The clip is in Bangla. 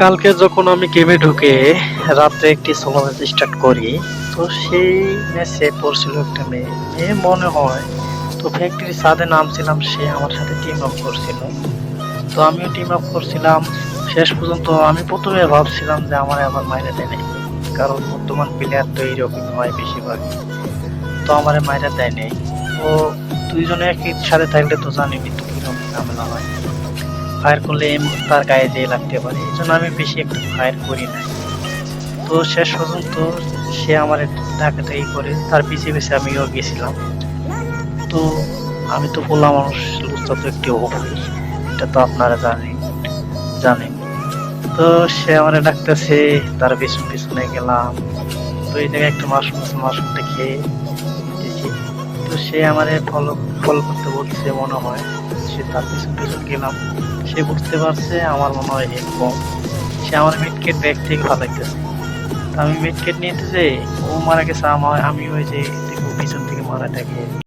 কালকে যখন আমি গেমে ঢুকে রাত্রে একটি সোলো ম্যাচ স্টার্ট করি, তো সেই ম্যাচে পড়ছিল একটা মেয়ে। মেয়ে মনে হয়, তো ফ্যাক্টরি সাথে নামছিলাম সে আমার সাথে টিম আপ করছিল। তো আমিও টিম আপ করছিলাম। শেষ পর্যন্ত আমি প্রথমে ভাবছিলাম যে আমার আবার মাইনে দেয় নাই। কারণ বর্তমান প্লেয়ার তো এইরকম হয় বেশিরভাগ তো আমার মাইনে দেয় নেই। তো দুইজনে একই সাথে থাকলে তো জানি কিন্তু কীরকম ঝামেলা হয়। ফায়ার করলে তার গায়ে দিয়ে লাগতে পারে। এই জন্য আমি বেশি একটু ফায়ার করি না তো শেষ পর্যন্ত সে আমার থেকে করে, তার পিছিয়ে পিছিয়ে আমিও গেছিলাম। তো আমি তো বললাম মানুষ লুচটা তো একটু অবশ্যই এটা তো আপনারা জানেন জানেন। তো সে আমার ডাকতেছে, তার পিছন পিছনে গেলাম। তো এই জায়গায় একটু মাশরুম আছে, মাশরুমটা খেয়ে তো সে আমার ফলো ফলো করতে বলছে, মনে হয়। সে তার পিছন পিছন গেলাম। সে বুঝতে পারছে আমার মনে হয় হেড কম। সে আমার মিটকেট ব্যাগ থেকে ফালাইতেছে আমি মিটকেট নিতে যে ও মারা গেছে, আমার আমি ওই যে পিছন থেকে মারাটাকে